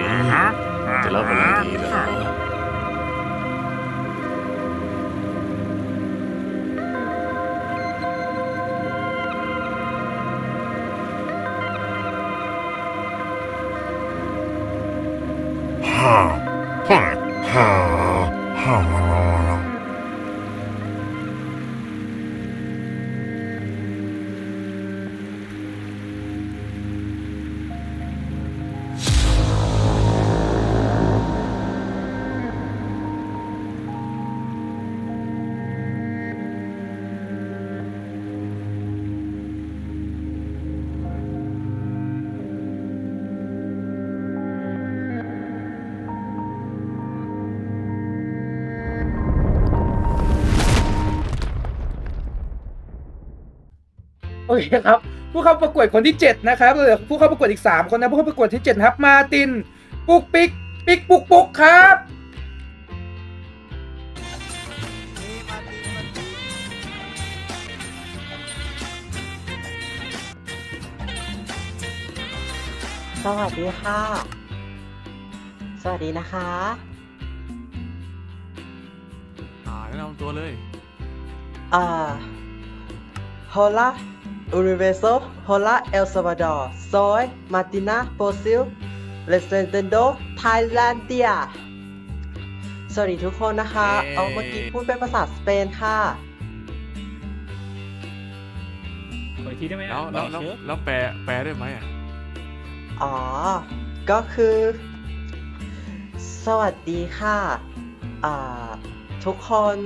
ดีจะรับอะไรดีเหร อโอเคครับ ผู้เข้าประกวดคนที่ 7 นะครับเหลือผู้เข้าประกวดอีก 3 คนนะผู้เข้าประกวดที่7ครับมาร์ติน ปุกปิกปิกปุกปุกครับสวัสดีค่ะ สวัสดีนะคะ อ่าแนะนำตัวเลย อ่า Hola Universo Hola El Salvador Soy Martina Posil Representando Thailandia สวัสดีทุกคนนะคะ เย้ เอาเมื่อกี้พูดเป็นภาษาสเปนค่ะ ขออีกทีได้ไหมแล้วแล้วแล้วแล้วแปลแปลได้ไหมอะอ๋อ ก็คือ สวัสดีค่ะอ่าทุกคน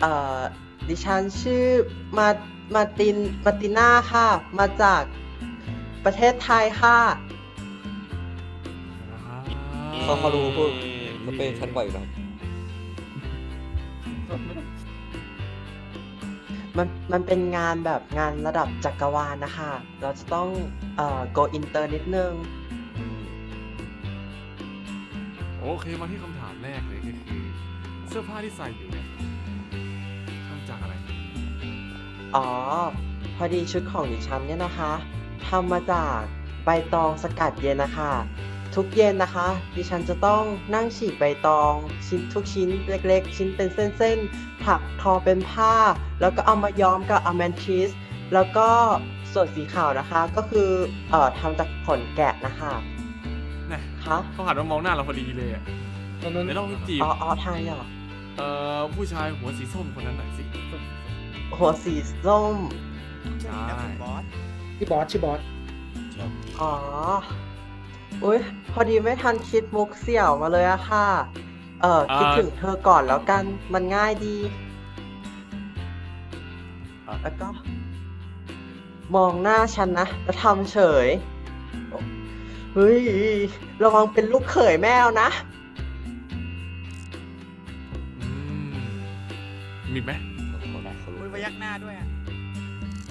เอ่อดิฉันชื่อมา มาตินมาติน่าค่ะ มาจากประเทศไทยค่ะ เขาเขารู้พูดสเปนชัดกว่าอีกแล้วมันมันเป็นงานแบบงานระดับจักรวาลนะคะ เราจะต้องเอ่อ go inter นิดนึง โอเคมาที่คำถามแรกเลยก็คือเสื้อผ้าที่ใส่อยู่เนี่ย อ๋อ พอดีชุดของดิฉันเนี่ยนะคะทำมาจากใบตองสกัดเย็นนะคะ ทุกเย็นนะคะ ดิฉันจะต้องนั่งฉีกใบตอง ชิ้นทุกชิ้นเล็กๆ ชิ้นเป็นเส้นๆถักทอเป็นผ้า แล้วก็เอามาย้อมกับอ m มนทิสแล้วก็ส่วนสีขาวนะคะก็คือเอ่อทำจากขนแกะนะคะน่ะคะเขาหันมามองหน้าเราพอดีเลยอะเดี๋ยวเราจีบอ๋ออ๋อทายเหรอ เอ่อผู้ชายหัวสีส้มคนนั้นหน่อยสิ หัวสีส้ม ใช่ที่บอสชื่อบอสอ๋อ อุ้ยพอดีไม่ทันคิดมุกเสี่ยวมาเลยอะค่ะ เออคิดถึงเธอก่อนแล้วกัน มันง่ายดี แล้วก็ มองหน้าฉันนะแล้วทำเฉย เฮ้ย ระวังเป็นลูกเขยแมวนะอืมมีไหม พยักหน้าด้วยอะ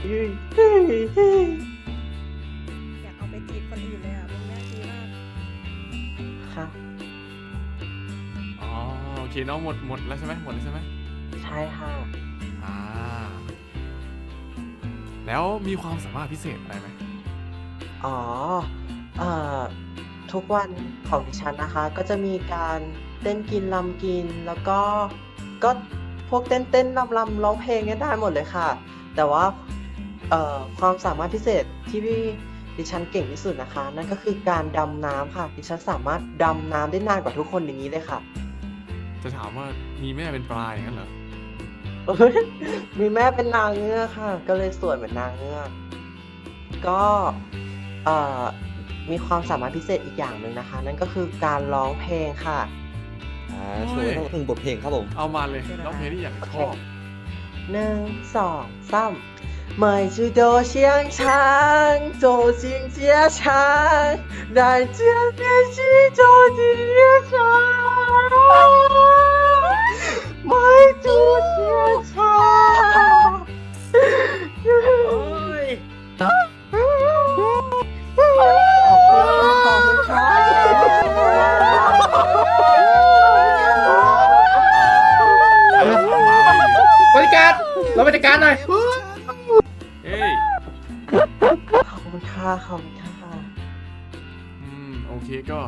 เฮ้ยเฮ้ยเฮ้ยอยากเอาไปจีบคนอื่นเลยอะมึงแม่ดีมากค่ะอ๋อโอเคน้องหมดหมดแล้วใช่ไหมหมดแล้วใช่ไหมใช่ค่ะ อ่า แล้วมีความสามารถพิเศษอะไรไหมอ๋อ เอ่อ ทุกวันของดิฉันนะคะ ก็จะมีการเต้นกินลำกิน แล้วก็ก็ วกเต้นเต้นลำลำร้องเพลงเนี่ยได้หมดเลยค่ะ แต่ว่าเอ่อความสามารถพิเศษที่พี่ดิฉันเก่งที่สุดนะคะ นั่นก็คือการดำน้ำค่ะ ดิฉันสามารถดำน้ำได้นานกว่าทุกคนอย่างนี้เลยค่ะ จะถามว่ามีแม่เป็นปลาอย่างนั้นเหรอ มีแม่เป็นนางเงือกค่ะ ก็เลยสวยเหมือนนางเงือกก็เอ่อมีความสามารถพิเศษอีกอย่างหนึ่งนะคะ นั่นก็คือการร้องเพลงค่ะ อ่าช่วยต้องหนึ่งบทเพลงครับผม เอามาเลยร้องเพลงที่อยากชอบ หนึ่งสองสามไม่知道相唱，走进街上，但见面是走进夜场，ไม่知相唱。 โอ้ย ไปจัดการหน่อยเฮ้ยขอบคุณค่ะขอบคุณค่ะอืมโอเคก็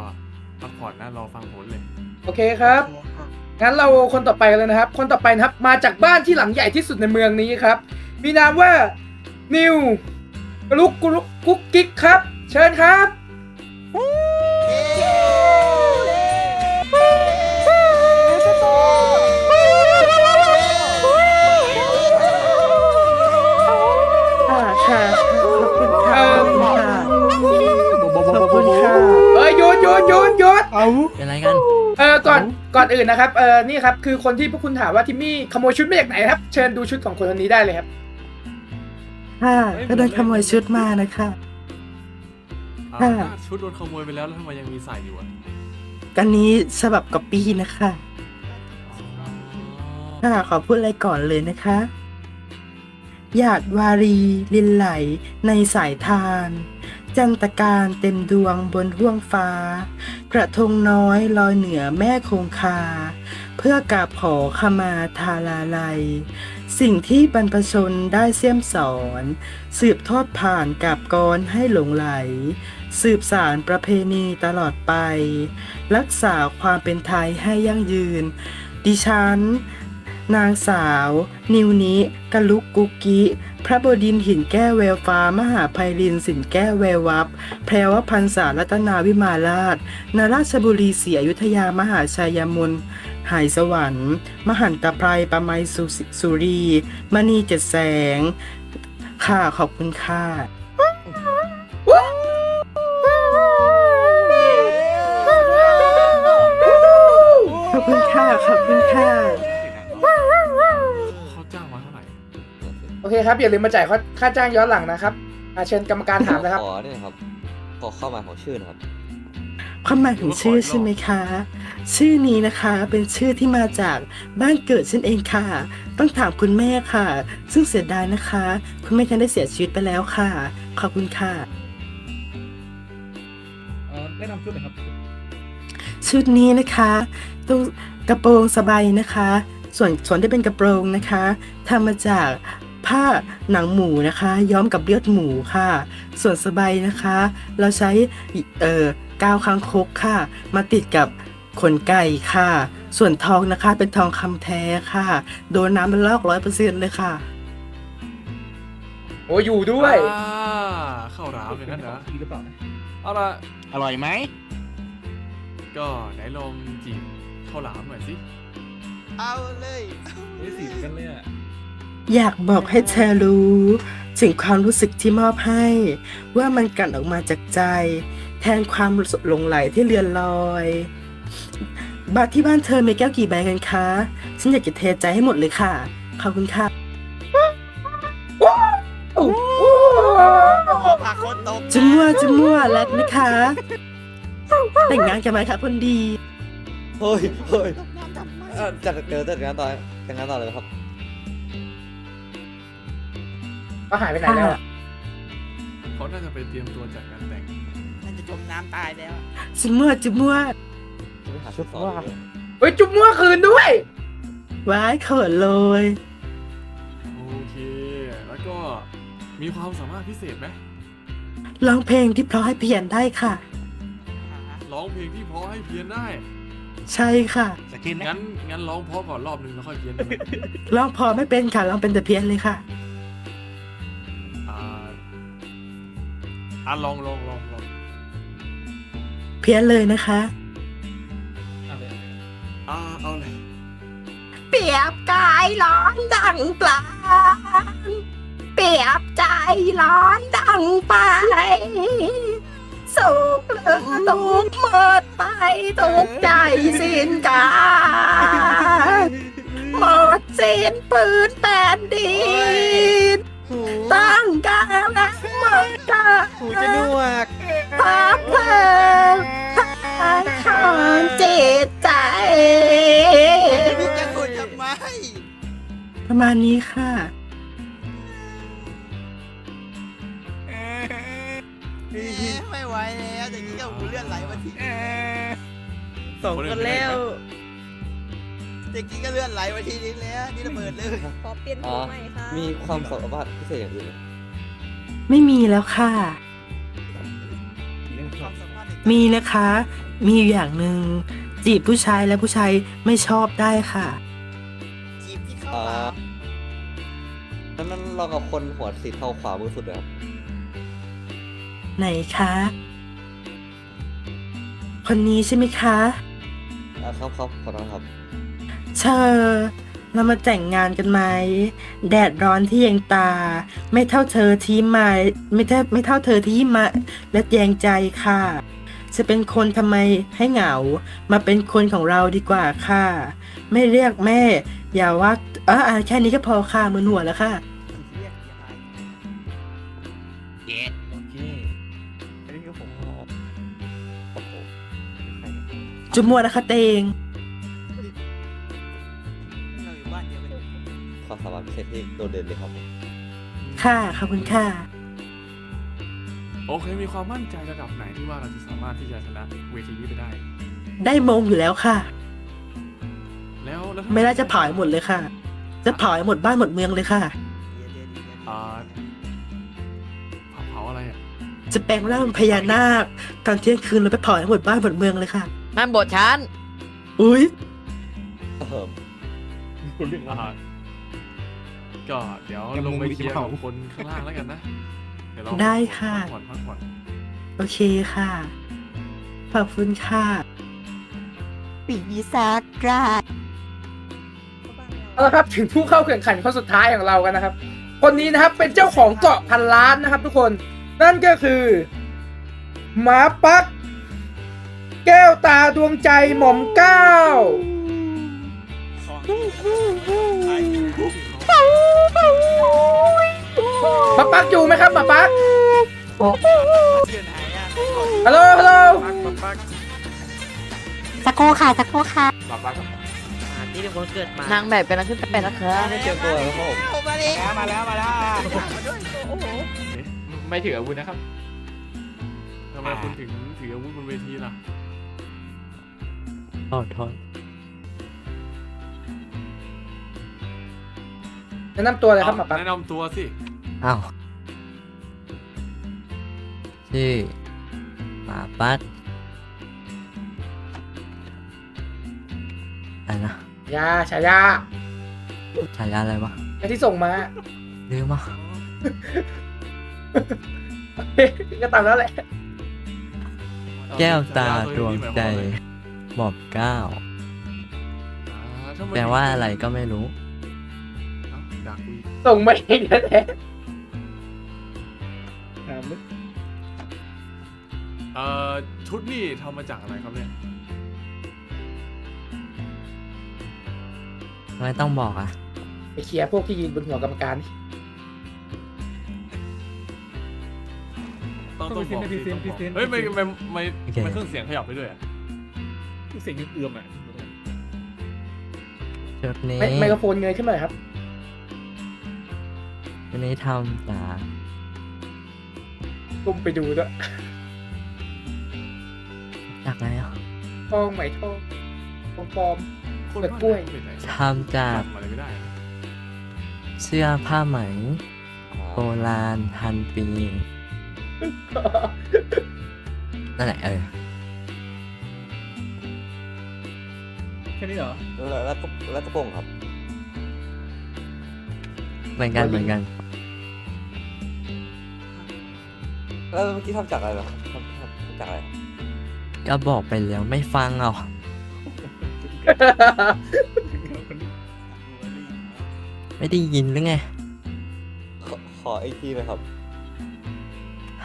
พักผ่อนนะรอฟังผลเลย โอเคครับงั้นเราคนต่อไปกันเลยนะครับ คนต่อไปนะครับ มาจากบ้านที่หลังใหญ่ที่สุดในเมืองนี้ครับ มีนามว่านิวลุกกุ๊กกิ๊กครับ เชิญครับ เป็นไรกัน เออก่อนก่อนอื่นนะครับเออนี่ครับคือคนที่พวกคุณถามว่าทิมมี่ขโมยชุดมาจากไหนนะครับ เชิญดูชุดของคนคนนี้ได้เลยครับค่ะก็โดนขโมยชุดมานะคะ อ่าค่ะชุดโดนขโมยไปแล้วแล้วทำไมยังมีใส่อยู่อะกันนี้ฉบับก๊อปปี้นะคะค่ะขอพูดอะไรก่อนเลยนะคะหยาดวารีลินไหลในสายทาน จันตการเต็มดวงบนห้วงฟ้า กระทงน้อยลอยเหนือแม่คงคา เพื่อกราบขอขมาทาลาลัย สิ่งที่บรรพชนได้เสี่ยมสอน สืบทอดผ่านกับกรให้หลงไหล สืบสารประเพณีตลอดไป รักษาความเป็นไทยให้ยั่งยืน ดิฉัน นางสาว นิวนิกะลุกกุกกิ พระบดินหินแก้วแววฟ้า มหาภัยรินสินแก้วแวววับ แพรวพันษารัตนาวิมาราชนาราชบุรีศรีอยุธยามหาชัยมนหายสวรรค์ มหันตไพรประไมสุสุรี มณีเจ็ดแสง ค่ะ ขอบคุณค่ะ เคครับอย่าลืมมาจ่ายค่าค่าจ้างย้อนหลังนะครับอ่าเชิญกรรมการถามนะครับ ขอเนี่ยครับ ขอเข้ามาของชื่อนะครับ ความหมายของชื่อใช่ไหมคะ ชื่อนี้นะคะเป็นชื่อที่มาจากบ้านเกิดฉันเองค่ะ ต้องถามคุณแม่ค่ะ ซึ่งเสียดายนะคะ คุณแม่ฉันได้เสียชีวิตไปแล้วค่ะ ขอบคุณค่ะ เอ่อแนะนำชุดหน่อยครับชุดนี้นะคะตรงกระโปรงสบายนะคะ ส่วนส่วนที่เป็นกระโปรงนะคะทำมาจาก ผ้าหนังหมูนะคะ ย้อมกับเลือดหมูค่ะ ส่วนสบายนะคะ เราใช้เอ่อกาวคางคกค่ะ มาติดกับขนไก่ค่ะ ส่วนทองนะคะเป็นทองคำแท้ค่ะ โดนน้ำมันลอกร้อยเปอร์เซ็นต์เลยค่ะ โอ้อยู่ด้วย อ่าเข้าวหลามอย่างนั้นเหรอดีหรือเปล่านะเอาละอร่อยไหม ก็ไหนลองจีบข้าวหลามหน่อยสิ เอาเลย ไม่สีกันเลยอะ อยากบอกให้เธอรู้ถึงความรู้สึกที่มอบให้ ว่ามันกันออกมาจากใจ แทนความหลงไหลที่เลือนลอยบ้านที่บ้านเธอมีแก้วกี่ใบกันคะ ฉันอยากจะเทใจให้หมดเลยค่ะ ขอบคุณค่ะจุมั่วจุมั่วรักนะคะ แต่งงานกันไหมคะคนดี เฮ้ยเฮ้ยจัดเดี๋ยวจัดงานต่อจัดงานต่อเลยครับ ก็หายไปไหนแล้วอะเขาน่าจะไปเตรียมตัวจัดงานแต่งมันจะจมน้ำตายแล้วจุมั่วจุมั่วไม่หาชุดซ้อนเลยเฮ้ยจุ๊บมั่วคืนด้วย ว้ายเขินเลย โอเค แล้วก็มีความสามารถพิเศษไหมร้องเพลงที่เพราะให้เพียนได้ค่ะร้องเพลงที่เพราะให้เพี้ยนได้ ใช่ค่ะสกินนะงั้นงั้นร้องเพราะก่อนรอบนึงแล้วค่อยเพี้ยนได้ไหมร้องพอไม่เป็นค่ะร้องเป็นแต่เพี้ยนเลยค่ะ อะลองลองลองลองเพี้ยนเลยนะคะเอาเลยอ่าเอาเลยเปรียบกายร้อนดังปลาเปรียบใจร้อนดังไป สุขเหลือทุกข์หมดไปทุกข์ใจสิ้นกายหมดสิ้นปืนแผ่นดิน ตั้งกายและหมดกายหูจะหนวกพักเพลิงทางขอนจิตใจ พี่จะขุดทำไมประมาณนี้ค่ะไม่ไหวแล้วอย่างนี้ก็หูเลือดไหลมาที สองคนแล้ว อย่างนี้ก็เลือดไหลมาทีนึงแล้วนี่ระเบิดเลยขอเปลี่ยนอ๋หัอวใหม่ค่ะมีความสามารถพิเศษอย่างอื่นไหมไม่มีแล้วค่ะสีความสามารถในการมีนะคะ มีอยู่อย่างหนึ่งจีบผู้ชายและผู้ชายไม่ชอบได้ค่ะ จีบที่เข้าอ่ามานั้นนั้นลองกับคนหัวสีเทาขวามือสุดเลยครับไหนคะคนนี้ใช่ไหมคะ อ่าครับครับขอโทษครับ เชอเรามาแต่งงานกันไหม แดดร้อนที่ยังตา ไม่เท่าเธอที่มาไม่เท่าไม่เท่าเธอที่มา และแยงใจค่ะ จะเป็นคนทำไมให้เหงา มาเป็นคนของเราดีกว่าค่ะ ไม่เรียกแม่ อย่าว่าเอออะแค่นี้ก็พอค่ะมือหัวแล้วค่ะเรียกยังไงเย็ดโอเคอันนี้คือผมโอ้โหใครจุมัวนะคะเตง สามารถพิเศษที่โดดเด่นเลยครับผมค่ะขอบคุณค่ะ โอเค มีความมั่นใจระดับไหนที่ว่าเราจะสามารถที่จะชนะเวทีนี้ไปได้ ได้มงอยู่แล้วค่ะ แล้วแล้วไม่ได้จะเผาให้หมดเลยค่ะ จะเผาให้หมดบ้านหมดเมืองเลยค่ะเดี๋ยวเดี๋ยวเดี๋ยวเดี๋ยวอ่าเผาเผาอะไรอะจะแปลงร่างเป็นพญานาคตอนเที่ยงคืนแล้วไปเผาให้หมดบ้านหมดเมืองเลยค่ะนั่นบทฉัน อุ้ย เอออ่า ก็เดี๋ยวลงไปเคลียร์กับคนข้างล่างแล้วกันนะเดี๋ยวเราได้ค่ะ พักผ่อนพักผ่อนโอเคค่ะ ขอบคุณค่ะ ปีศาจร้ายเอาละครับถึงผู้เข้าแข่งขันคนสุดท้ายของเรากันนะครับ คนนี้นะครับเป็นเจ้าของเกาะพันล้านนะครับ ทุกคนนั่นก็คือหมาปัก แก้วตาดวงใจหม่อมเก้าของใครห มาปักอยู่ไหมครับหมาปักเชื่อไหนอะฮัลโหลฮัลโหลสักครู่ค่ะสักครู่ค่ะหลับไปครับนี่เป็นคนเกิดมานางแบบกันนะขึ้นไปนะครับไม่ได้เตรียมตัวเลยครับผมมาแล้วมาแล้วมาแล้วโอ้โหไม่ถืออาวุธนะครับทำไมคุณถึงถืออาวุธบนเวทีล่ะโทษโทษ แนะนำตัวเลยครับหมาปักแนะนำตัวสิ อ้าวชื่อหมาปัดอะไรนะยาฉายาฉายาอะไรวะที่ส่งมา ลืมอะก็ตามแล้วแหละ แก้วตาดวงใจหมอบเก้าอ่าทำไมแปลว่าอะไรก็ไม่รู้ ส่งมาเองแท้ๆถามดิเอ่อชุดนี่ทำมาจากอะไรครับเนี่ยทำไมต้องบอกอะไปเคลียร์พวกที่ยืนบนหัวกรรมการดิต้องต้ต้อองงไปบอกเซ็นสินะพรีเซนต์ต้องบอกเฮ้ยไม่พรีเซนต์ไม่ไม่โอเค ไม่เครื่องเสียงขยับไปด้วยอะเสียงเอื้อมๆอะชุดนี้ไมไมโครโฟนเงยขึ้นมาหน่อยครับ ชุดนี้ทำจากก้มไปดูด้วยจากอะไรอะทองไหมทองทองปลอม คนเปลือกกล้วย เป็นไหนทำจากจำอะไรไม่ได้นะเสื้อผ้าไหมโบราณพันปี นั่นแหละเออ แค่นี้เหรอแล้วแล้วก็แล้วกระโปรงครับ เหมือนกันเหมือนกัน แล้วเมื่อกี้ทำจากอะไรเหรอครับทำทำทำจากอะไรก็บอกไปแล้วไม่ฟังเอาไม่ได้ยินหรือไงขอขออีกทีนะครับ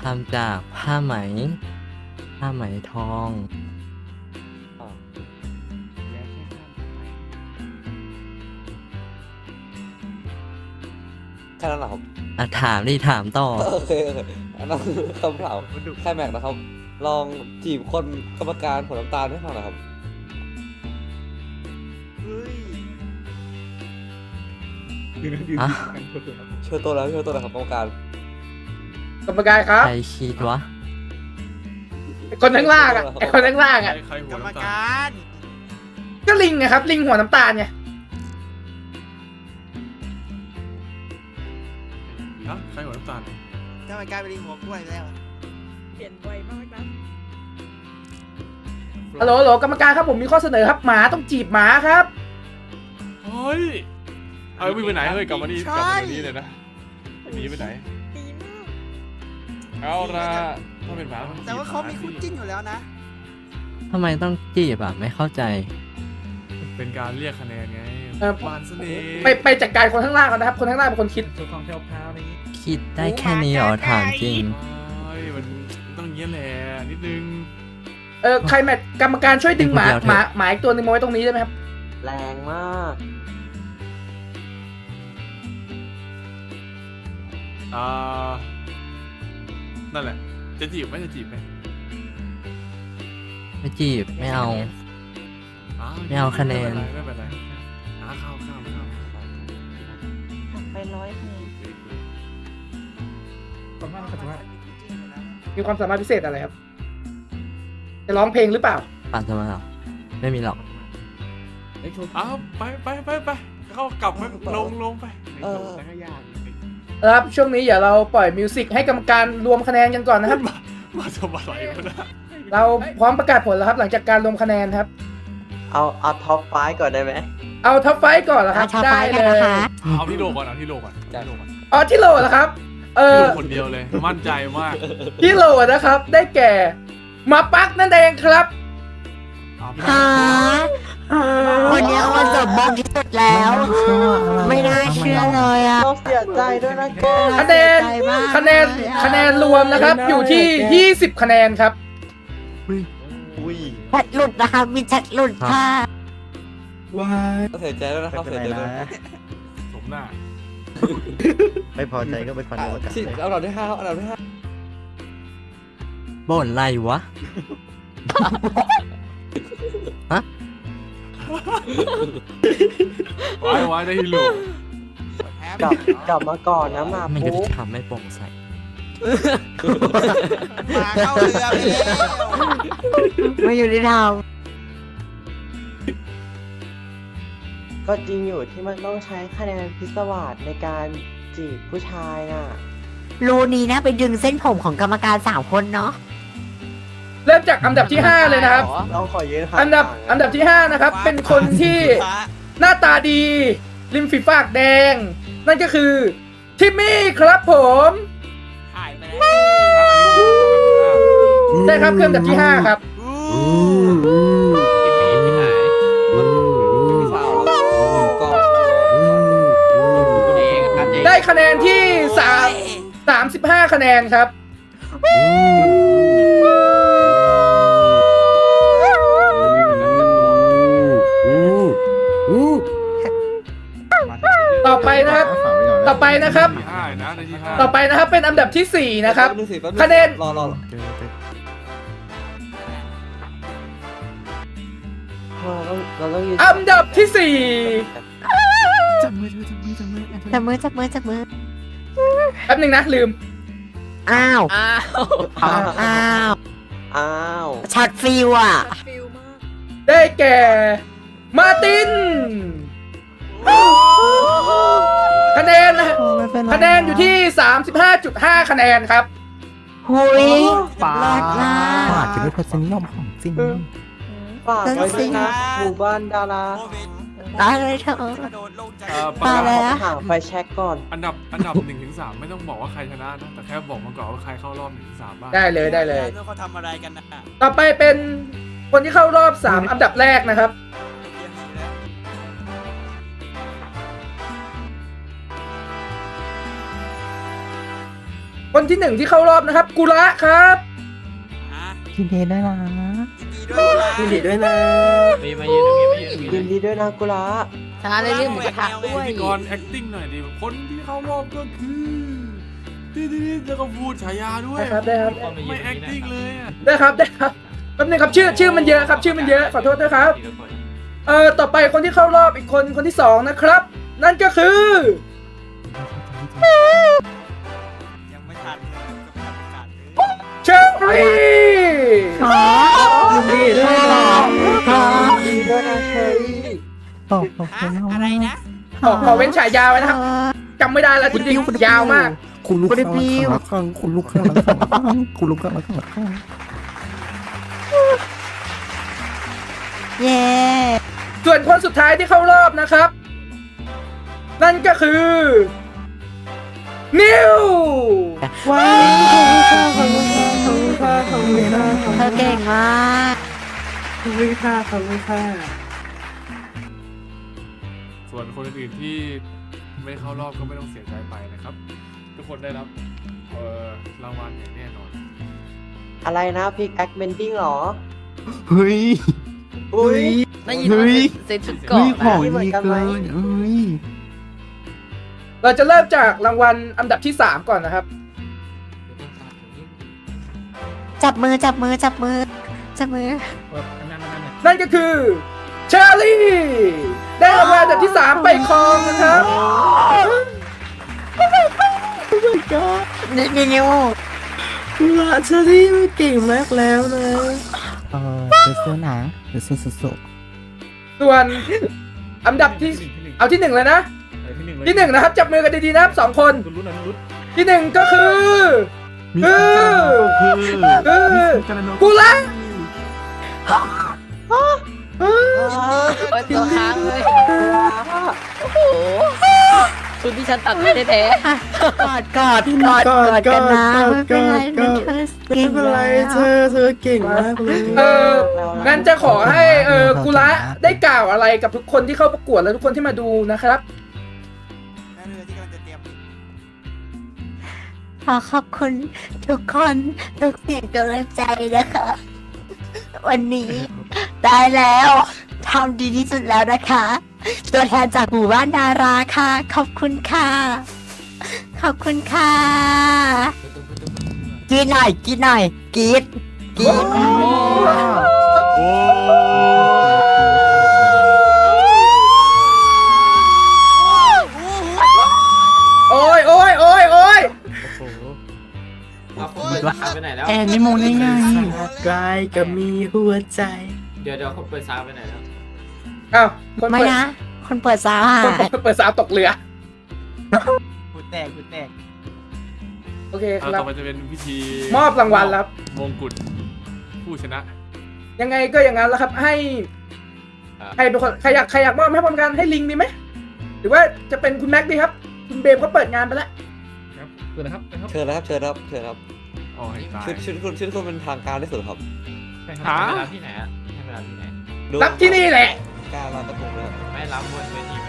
ทำจากผ้าไหม ผ้าไหมทองอ่าแค่นั้นเหรอครับอะถามดิถามต่อ โอเคโอเค อันนั้นคือคำถามแค่แม็กนะครับ ลองจีบคนกรรมการผลน้ำตาลให้ฟังหน่อยครับ เฮ้ยยืนยืนอะกันเพื่อนๆเชิญตัวแล้วเชิญตัวแล้วครับกรรมการกรรมการครับ ใครคิดวะไอ้คนข้างล่างอะไอ้คนข้างล่างอะ ใครใครหักวรรมน้ำตาลการก็ลิงไงครับ ลิงหัวน้ำตาลไง ฮะใครหัวน้ำตาลกรรมการไปลิงหัวกล้วยไปแล้วเปลี่ยนไวมากนะฮัลโหลฮัลโหลกรรมการครับผมมีข้อเสนอครับหมาต้องจีบหมาครับเฮ้ยเอาวิ่งไปไหนเฮ้ยกลับมานี่กลับมานี่เลยนะหนีไปไหน ดีมากเอาละถ้าเป็นหมาต้องแต่ว่าเขามีคู่จิ้นอยู่แล้วนะ ทำไมต้องจีบอะ ไม่เข้าใจ เป็นการเรียกคะแนนไงเอ่อ บานเสน่ห์ไปไปจัดการคนข้างล่างก่อนนะครับ คนข้างล่างเป็นคนคิดโชว์ความแพรวพราวอะไรอย่างงี้ คิดได้แค่นี้เหรอถามจริง เฮ้ยมันต้องอย่างเงี้ยแหละนิดนึงเออใครแมทกรรมการช่วยดึงหมาเดี๋ยวเถอะ หมาหมาอีกตัวหนึงมาไว้ตรงนี้ได้ไหมครับแรงมาก อ่านั่นแหละ จะจีบไหมจะจีบไหมไม่จีบไม่เอา อ้วไม่เอาคะแนน ไม่เป็นไรไม่เป็นไรอ่าเข้าเข้าเข้าไปร้อยคะ แนนขอบคุณมากนะครับว่ามีความสามารถพิเศษอะไรครับ จะร้องเพลงหรือเปล่าปาดจะมาหรอไม่มีหรอกเอ้ยโชว์อ้าวไปไปไปไปเข้ากลับไปลงลงไปเออแต่ก็ยากครับช่วงนี้อย่าเราปล่อยมิวสิกให้กรรมการรวมคะแนนกันก่อนนะครับ มามาทำอะไรวะนะเราพร้อมประกาศผลแล้วครับ หลังจากการรวมคะแนนครับ เอาเอาท็อปไฟก่อนได้ไหมเอาท็อปไฟก่อนเหรอครับ เอาท็อปไฟได้กันเลนะยคะ เอาที่โลก่อนเอาที่โลก่อนที่โลก่อนอ๋อที่โหลเหรอครับ เอที่อโลคนเดียวเลย มั่นใจมากที่โหลนะครับ ได้แก่หมาปักนั่นเองครับเอาพี่หาวันนี้วันจบบงที่สุดแล้ว ไม่น่าเชื่อเลยอะต้องเสียใจด้วยนะแกคะแนนเสียใจมากคะแนน คะแนนรวมนะครับ อยู่ที่ 20 คะแนนครับ อุ้ยแชทหลุดนะคะมีแชทหลุดค่ะว้ายต้องเสียใจด้วยนะครับเสียใจด้วยสมหน้า ไม่พอใจก็ไปฟันอะอวกาศที่เอาอันดับที่ห้าเอาอันดับที่ห้าบ่นไรวะ ไว้ไว้ได้ที่โลกลับกลับมาก่อนนะหมาไม่ยุติปุ๊ธรรมไม่โปร่งใส มาเข้าเรือไปแล้ว ไม่อยู่ในทาง ก็จริงอยู่ที่มันต้องใช้คะแนนพิศวาสในการจีบผู้ชายน่ะ รูนี้นะไปดึงเส้นผมของกรรมการสามคนเนาะ เริ่มจากอันดับที่ 5 เลยนะครับ ต้องขอยืนห่างอันดับๆะอันดับที่ 5 นะครับ เป็นคนที่หน้าตาดี ริมฝีปากแดง นั่นก็คือทิมมี่ครับผมหายไปแล้วได้ครับเครื่องอันดับที่ 5 ครับส คะแนนที่3 35คะแนนครับ ต่อไปนะครับ ต่อไปนะครับที่ห้านะในที่ห้าต่อไปนะครับเป็นอันดับที่4นะครับ แป๊นึงสิแป๊บงคะแนนรอรอเราต้องเราต้องยืนอันดับที่จั บมือจับมือจับมือ4แป๊บหนึ่งนะลืม อ้าวอ้าวอ้าวอ้าวช็อตฟิวอะฟิลมากได้แก่ มาร์ตินคะแนนนะฮะคะแนนอยู่ที่ 35.5 คะแนนครับ หุยป้าเลิศมากอาจจะไม่พอสนิยมของจริง ฝากไว้ด้วยนะหมู่บ้านดารา โมเมนต์ ได้เลยเธอกระโดดลงจากเอ่อปมาระกาศแล้ว หาไฟแช็กก่อน อันดับอันดับหนึ่งถึงสามไม่ต้องบอกว่าใครชนะนะแต่แค่บอกมาก่อนว่าใครเข้ารอบหนึ่งถึงสามบ้างได้เลยได้เลย แล้วเขาทำอะไรกันนะต่อไปเป็นคนที่เข้ารอบ 3 อันดับแรกนะครับเกมนี้แล้วคนที่หนึ่งที่เข้ารอบนะครับ กุระครับอะๆยินดี ด้วยนะยินดีด้วยนะมีมายืนตรงนี้มายืนตรงนี้ยินดีด้วยนะกุละชนะในเรื่องหมูกระทะด้วยพิธีกร acting หน่อยดิคนที่เข้ารอบก็คือที่ที่จะก็พูดฉายาด้วย ได้ครับได้ครับไม่ acting เลยอะได้ครับได้ครับแป๊บนึงครับชื่อชื่อมันเยอะครับ ชื่อมันเยอะขอโทษด้วยครับทีละคนเอ่อต่อไปคนที่เข้ารอบอีกคนคนที่สองนะครับ นั่นก็คือ ยังไม่ทันเลยกับการประกาศเลยเชอรี่ขอยิ นดีด้วยนะขอยินดีด้วยนะเชอรี่ขอบคุณฮะมากอะไรนะขอขอเว้นฉายาไว้นะครับจำไม่ได้แล้วจริงๆยาวมากคคุณลูกคุณข้างพิวหลังข้างคุณลูกข้างหลังข้างหลังคุณลูกข้างหลังข้างหลังข้างเย้ส่วนคนสุดท้ายที่เข้ารอบนะครับ นั่นก็คือ นิวว้าวขอบคุณค่ะขอบคุณค่ะขอบคุณค่ะขอบคุณค่ะขอบเธอเก่งมาก คุณค่ะขอบคุณค่ะส่วนคนอื่นๆที่ไม่เข้ารอบก็ไม่ต้องเสียใจไปนะครับ ทุกคนได้รับเอ่อรางวัลอย่างแน่นอน อะไรนะพิกแอคเมนดิ้งหรอ เฮ้ย อุ้ย ได้ยินว่าเซ็นชุดเกาะเฮ้ยของเหมือนดีกันไหมเกินเฮ้ยเราจะเริ่มจากรางวัลอันดับที่ 3 ก่อนนะครับ จับมือจับมือจับมือจับมือ นั่นก็คือเชอรี่ได้รางวัลอันดับที่ 3 ไปครองนะครับนิดนิวว่าเชอรี่มันเก่งมากแล้วนะเออเดี๋ยวซื้อหนังเดี๋ยวซื้อสุดส่วนอันดับที่เอาที่หนึ่งเลยนะ ที่หนึ่งนะครับ จับมือกันดีๆนะครับสองคนที่หนึ่งก็คือมีคือคือคือกันนะกูละ โอ้ยตัวค้างเลยโอ้โหชุดที่ฉันตัดไม่ได้แท้กอดกอดกอดกอดกันนะไม่เป็นไรไม่เธอไม่เก่งเป็นไรแล้วเธอเธอเก่งมากเลยเอองั้นจะขอให้เออกูละได้กล่าวอะไรกับทุกคนที่เข้าประกวดและทุกคนที่มาดูนะครับนั่นเรือที่กำลังจะเตรียมขอขอบคุณทุกคนทุกเสียงกำลังใจนะคะ วันนี้ ได้แล้วทำดีที่สุดแล้วนะคะ ตัวแทนจากหมู่บ้านดาราค่ะ ขอบคุณค่ะ ขอบคุณค่ะกินหน่อยกินหน่อยกินกินโอ้ยโอ้ยโอ้ยโอ้ยไปไหน แล้วแอนนี่มงได้ไงกลายก็มีหัวใจ เดี๋ยวเดี๋ยวเขาเปิดซาวไปไหนแล้วอ้าวคนไม่เปิดนะ คนเปิดสาวหาคนเปิดสาวตกเรือกูแตกกูแตกโอเคคอ่ารัต่บอไปจะเป็นพิธีมอบรางวัลครับ มงกุฎผู้ชนะ ยังไงก็อย่างนั้นแล้วครับ ให้ครับใครเป็นคนใครอยากใครอยากมอบให้พร้อมกันให้ลิงดีไหมหรือว่าจะเป็นคุณแม็กดีครับ คุณเบมเขาเปิดงานไปแล้ว ครับเปิดนะครับนะครับ เชิญนะครับ เชิญครับเชิญครับ อ๋อให้ตายชุดชุดคุณชุดคุณเป็นทางการที่สุดครับหาเวลาที่ไหนอะให้เวลาที่ไหนดูรับที่นี่แหละกล้ารรับกระทงเลยครับไม่รับบนเวทีไหม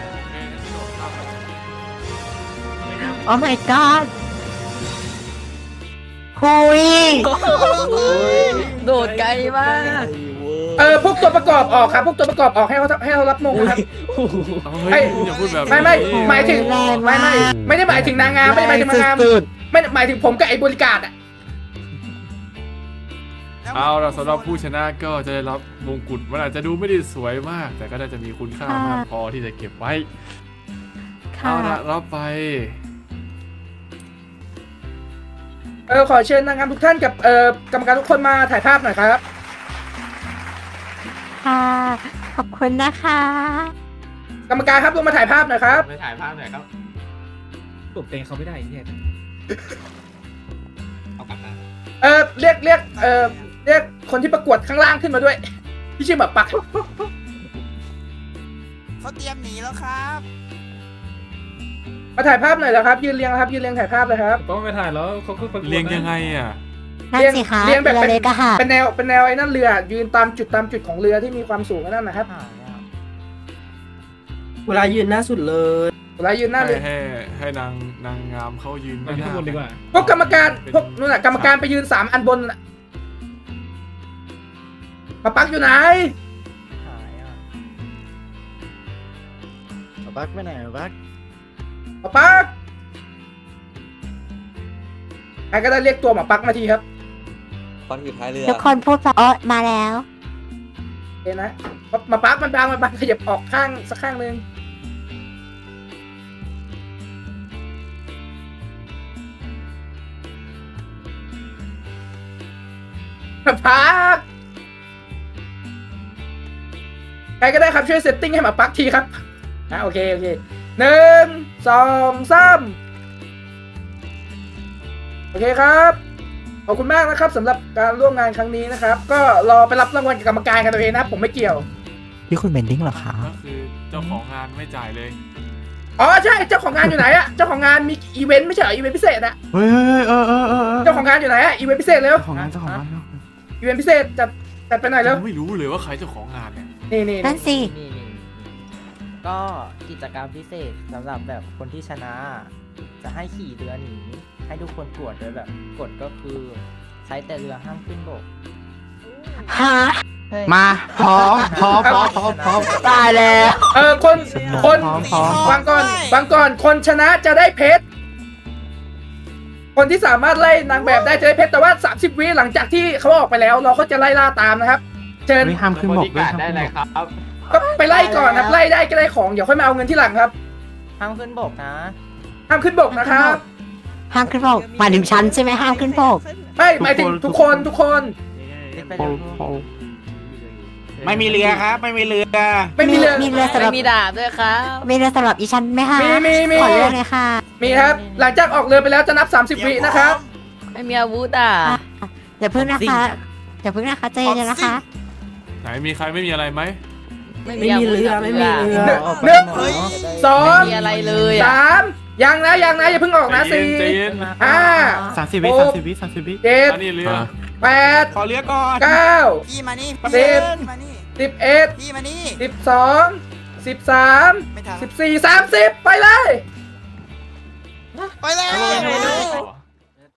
โอ้ my god คุย โดดไกลมาก เออพวกตัวประกอบออกครับพวกตัวประกอบออกให้เขาให้เขารับมงนะครับเอาเฮ้ยอย่าพูดแบบไม่ไม่นี้หมายถึงแรงไม่มากไม่ไม่ได้หมายถึงนางงามไม่ได้หมายถึงนางงามไม่หมายถึงผมกับไอ้บริการอะ เอาละสำหรับผู้ชนะก็จะได้รับมงกุฎมันอาจจะดูไม่ได้สวยมาก แต่ก็น่าจะมีคุณค่ามากพอที่จะเก็บไว้ค่ะ เอาละรับไป เออขอเชิญนางงามทุกท่านกับเอ่อกรรมการทุกคนมาถ่ายภาพหน่อยครับ ค่ะ ขอบคุณนะคะ กรรมการครับลงมาถ่ายภาพหน่อยครับ ไปถ่ายภาพหน่อยครับตบเตงเขาไม่ได้เนี่ยเอากลับมา เออเรียกเรียกเออ เรียกคนที่ประกวดข้างล่างขึ้นมาด้วย ที่ชื่อหมาปักเขาเตรียมหนีแล้วครับ มาถ่ายภาพหน่อยแล้วครับ ยืนเรียงครับ ยืนเรียงถ่ายภาพเลยครับ ต้องไปถ่ายแล้วเขาก็เรียงยังไงอะ นั่นสิคะเรียงแบบเรือเป็นเล็กอะค่ะ เป็นแนวเป็นแนวไอ้นั่นเรือ ยืนตามจุดตามจุดของเรือที่มีความสูงนั่นนะครับเวลายืนหน้าสุดเลย เวลายืนหน้าให้เรือให้ให้นางนางงามเขายืนไปที่ข้างบนดีกว่าพวกกรรมการพวกนู่นน่ะกรรมการไปยืนสามอันบนน่ะ หมาปักอยู่ไหนบักไปไหนบักหมาปักใครก็ได้เรียกตัวหมาปักมาทีครับฟังอยู่ท้ายเรือทุกคนพูดเพราะอ๋อมาแล้ว โอเคนะหมาปักมันบางมันบางขยับออกข้างสักข้างหนึ่งหมาปัก ครก็ได้ครับช่วยเซตติ้งให้หมาปักทีครับอะโอเคโอเคหนึ่งสองสามโอเคครับขอบคุณมากนะครับสำหรับการร่วมงานครั้งนี้นะครับ ก็รอไปรับรางวัลกับกรรมการกันตัวเองนะครับผมไม่เกี่ยว พี่คุณเบนดิ้งเหรอคะก็คือเจ้าของงานไม่จ่ายเลย อ๋อใช่เจ้าของงานอยู่ไหนอะเจ้าของงานมีอีเวนต์ไม่ใช่เหรออีเวนต์พิเศษอะเฮ้ยเออเออเออเจ้าของงานอยู่ไหนอะอีเวนต์พิเศษเร็วของงานเจ้าของงานอีเวนต์พิเศษจัดจัดไปหน่อยเร็วไม่รู้เลยว่าใครเจ้าของงานเนี่ย นี่นี่นั่นสิ นี่นี่ก็กิจกรรมพิเศษสำหรับแบบคนที่ชนะ จะให้ขี่เรือหนีให้ทุกคนกวดโดยแบบกฎก็คือใช้แต่เรือห้ามขึ้นบกฮะมาพร้อมพร้อมพร้อมพร้อมพร้อม ตายแล้ว เออคนคนพร้อมพร้อม ฟังก่อนฟังก่อนคนชนะจะได้เพชรคนที่สามารถไล่นางแบบได้จะได้เพชรแต่ว่า 30 วิหลังจากที่เขาออกไปแล้ว เราก็จะไล่ล่าตามนะครับ เชิญไม่ห้ามขึ้นบกด้วยห้ามขึ้นบกก็ไปไล่ก่อนนะครับไล่ได้ก็ได้ของเดี๋ยวค่อยมาเอาเงินที่หลังครับห้ามขึ้นบกนะห้ามขึ้นบกนะครับห้ามขึ้นบกหมายถึงฉันใช่ไหมห้ามขึ้นบกไม่หมายถึงทุกคนทุกคนไม่มีเรือครับ ไม่มีเรือไม่มีเรือมีเรือสำหไม่รับมีดาบด้วยครับ มีเรือสำหรับอีฉันไหมคะมีมีมี ขอเรือเลยค่ะมีครับ หลังจากออกเรือไปแล้วจะนับ 30 วินะครับ ไม่มีอาวุธอะ อย่าเพิ่งนะคะอย่าเพิ่งนะคะใจเย็นๆนะคะ ไหนมีใครไม่มีอะไรไหมไม่มีอาวุธกับหนึ่งหนึ่งสองไม่มีอะไรเลยอะสามยังนะยังนะอย่าเพิ่งออกนะใจสี่เย็นใจเย็นห้าสามสิบวิโอ้สามสิบวิสามสิบวิเจ็ดอันนี้เรือแปดขอเรือก่อนเก้า พี่มานี่สิพี่บมานี่สิบเอ็ดพี่มานี่ สิบสองสิบสามไม่ทัน สิบสี่สามสิบไปเลย ไปเลยแล้ว